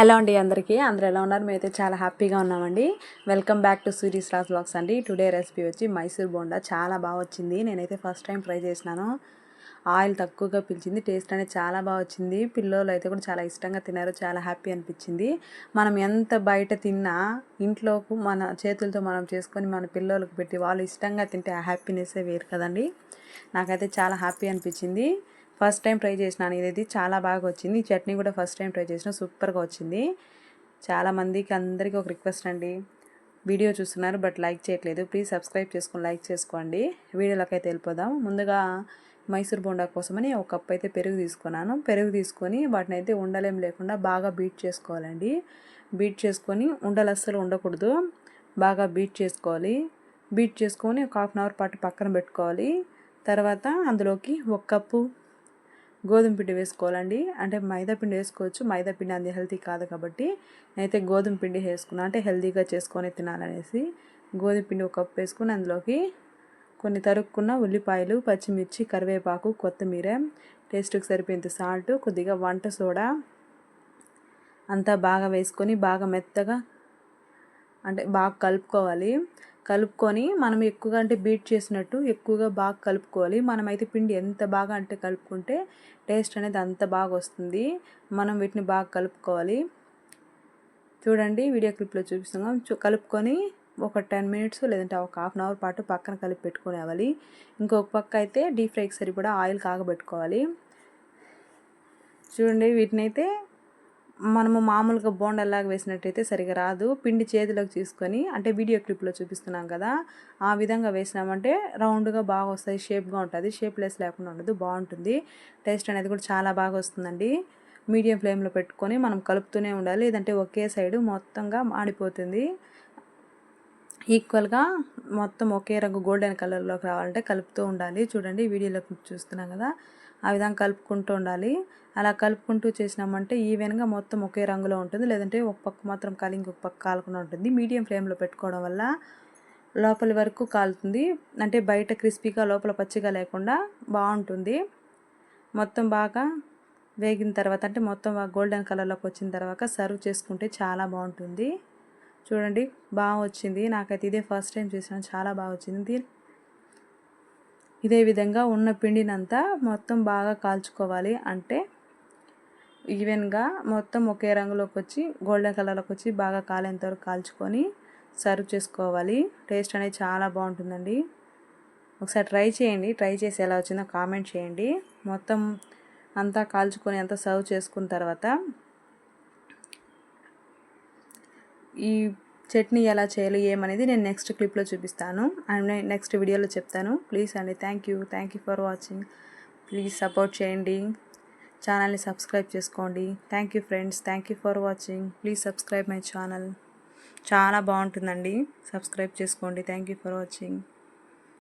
Hello అండి అందరికీ. అందరూ ఎలా ఉన్నారు? మేమైతే చాలా హ్యాపీగా ఉన్నామండి. వెల్కమ్ బ్యాక్ టు సూరీస్ రాస్ బ్లాగ్స్ అండి. టుడే రెసిపీ వచ్చి మైసూర్ బోండా. చాలా బాగా వచ్చింది. నేనైతే ఫస్ట్ టైం ట్రై చేసినాను. ఆయిల్ తక్కువగా పిలిచింది. టేస్ట్ అనేది చాలా బాగా వచ్చింది. పిల్లలు అయితే కూడా చాలా ఇష్టంగా తిన్నారు. చాలా హ్యాపీ అనిపించింది. మనం ఎంత బయట తిన్నా ఇంట్లోకి మన చేతులతో మనం చేసుకొని మన పిల్లలకు పెట్టి వాళ్ళు ఇష్టంగా తింటే ఆ హ్యాపీనెస్సే వేరు కదండి. నాకైతే చాలా హ్యాపీ అనిపించింది. ఫస్ట్ టైం ట్రై చేసినాను. ఇది చాలా బాగా వచ్చింది. ఈ చట్నీ కూడా ఫస్ట్ టైం ట్రై చేసిన సూపర్గా వచ్చింది. చాలామందికి అందరికీ ఒక రిక్వెస్ట్ అండి. వీడియో చూస్తున్నారు బట్ లైక్ చేయట్లేదు. ప్లీజ్ సబ్స్క్రైబ్ చేసుకొని లైక్ చేసుకోండి. వీడియోలోకి అయితే వెళ్ళిపోదాం. ముందుగా మైసూర్ బోండా కోసమని ఒక కప్ అయితే పెరుగు తీసుకున్నాను. పెరుగు తీసుకొని వాటిని అయితే ఉండలేం లేకుండా బాగా బీట్ చేసుకోవాలండి. బీట్ చేసుకొని ఉండలు అస్సలు ఉండకూడదు. బాగా బీట్ చేసుకోవాలి. బీట్ చేసుకొని ఒక హాఫ్ అన్ అవర్ పాటు పక్కన పెట్టుకోవాలి. తర్వాత అందులోకి ఒక కప్పు గోధుమ పిండి వేసుకోవాలండి. అంటే మైదా పిండి వేసుకోవచ్చు. మైదా పిండి అంది హెల్తీ కాదు కాబట్టి నేనైతే గోధుమ పిండి వేసుకున్నా. అంటే హెల్తీగా చేసుకొని తినాలనేసి గోధుమ పిండి ఒక కప్పు వేసుకుని అందులోకి కొన్ని తరుక్కున్న ఉల్లిపాయలు పచ్చిమిర్చి కరివేపాకు కొత్తిమీర టేస్ట్కి సరిపోయేంత సాల్ట్ కొద్దిగా వంట సోడా అంతా బాగా వేసుకొని బాగా మెత్తగా అంటే బాగా కలుపుకోవాలి. కలుపుకొని మనం ఎక్కువగా అంటే బీట్ చేసినట్టు ఎక్కువగా బాగా కలుపుకోవాలి. మనమైతే పిండి ఎంత బాగా అంటే కలుపుకుంటే టేస్ట్ అనేది అంత బాగా వస్తుంది. మనం వీటిని బాగా కలుపుకోవాలి. చూడండి వీడియో క్లిప్లో చూపిస్తున్నాం. కలుపుకొని ఒక టెన్ మినిట్స్ లేదంటే ఒక హాఫ్ అన్ అవర్ పాటు పక్కన కలిపి పెట్టుకునేవాలి ఇంకొక పక్క అయితే డీప్ ఫ్రైకి సరిపడా ఆయిల్ కాగబెట్టుకోవాలి. చూడండి వీటిని అయితే మనము మామూలుగా బోండల్లాగా వేసినట్టయితే సరిగా రాదు. పిండి చేతిలోకి తీసుకొని అంటే వీడియో క్లిప్లో చూపిస్తున్నాం కదా ఆ విధంగా వేసినామంటే రౌండ్గా బాగా వస్తాయి షేప్గా ఉంటుంది. షేప్లెస్ లేకుండా ఉండదు బాగుంటుంది. టేస్ట్ అనేది కూడా చాలా బాగా వస్తుందండి. మీడియం ఫ్లేమ్లో పెట్టుకొని మనం కలుపుతూనే ఉండాలి. లేదంటే ఒకే సైడు మొత్తంగా మాడిపోతుంది. ఈక్వల్గా మొత్తం ఒకే రంగు గోల్డెన్ కలర్లోకి రావాలంటే కలుపుతూ ఉండాలి. చూడండి వీడియోలో చూస్తున్నాం కదా. ఆ విధంగా కలుపుకుంటూ ఉండాలి. అలా కలుపుకుంటూ చేసినామంటే ఈవెన్గా మొత్తం ఒకే రంగులో ఉంటుంది. లేదంటే ఒక పక్క మాత్రం కాలి ఇంకొక పక్క కాలకుండా ఉంటుంది. మీడియం ఫ్లేమ్లో పెట్టుకోవడం వల్ల లోపలి వరకు కాలుతుంది. అంటే బయట క్రిస్పీగా లోపల పచ్చిగా లేకుండా బాగుంటుంది. మొత్తం బాగా వేగిన తర్వాత అంటే మొత్తం గోల్డెన్ కలర్లోకి వచ్చిన తర్వాత సర్వ్ చేసుకుంటే చాలా బాగుంటుంది. చూడండి బాగా వచ్చింది. నాకైతే ఇదే ఫస్ట్ టైం చేసిన చాలా బాగా వచ్చింది. ఇదే విధంగా ఉన్న పిండినంతా మొత్తం బాగా కాల్చుకోవాలి. అంటే ఈవెన్గా మొత్తం ఒకే రంగులోకి వచ్చి గోల్డెన్ కలర్లోకి వచ్చి బాగా కాలేంత వరకు కాల్చుకొని సర్వ్ చేసుకోవాలి. టేస్ట్ అనేది చాలా బాగుంటుందండి. ఒకసారి ట్రై చేయండి. ట్రై చేసి ఎలా వచ్చిందో కామెంట్ చేయండి. మొత్తం అంతా కాల్చుకొని అంతా సర్వ్ చేసుకున్న తర్వాత ఈ చట్నీ ఎలా చేయాలి ఏమనేది నేను నెక్స్ట్ క్లిప్లో చూపిస్తాను. అండ్ నెక్స్ట్ వీడియోలో చెప్తాను. ప్లీజ్ అండి thank you thank you for watching please support చేయండి. ఛానల్ని సబ్స్క్రైబ్ చేసుకోండి. Thank you friends thank you for watching please subscribe my channel చాలా బాగుంటుందండి. సబ్స్క్రైబ్ చేసుకోండి. Thank you for watching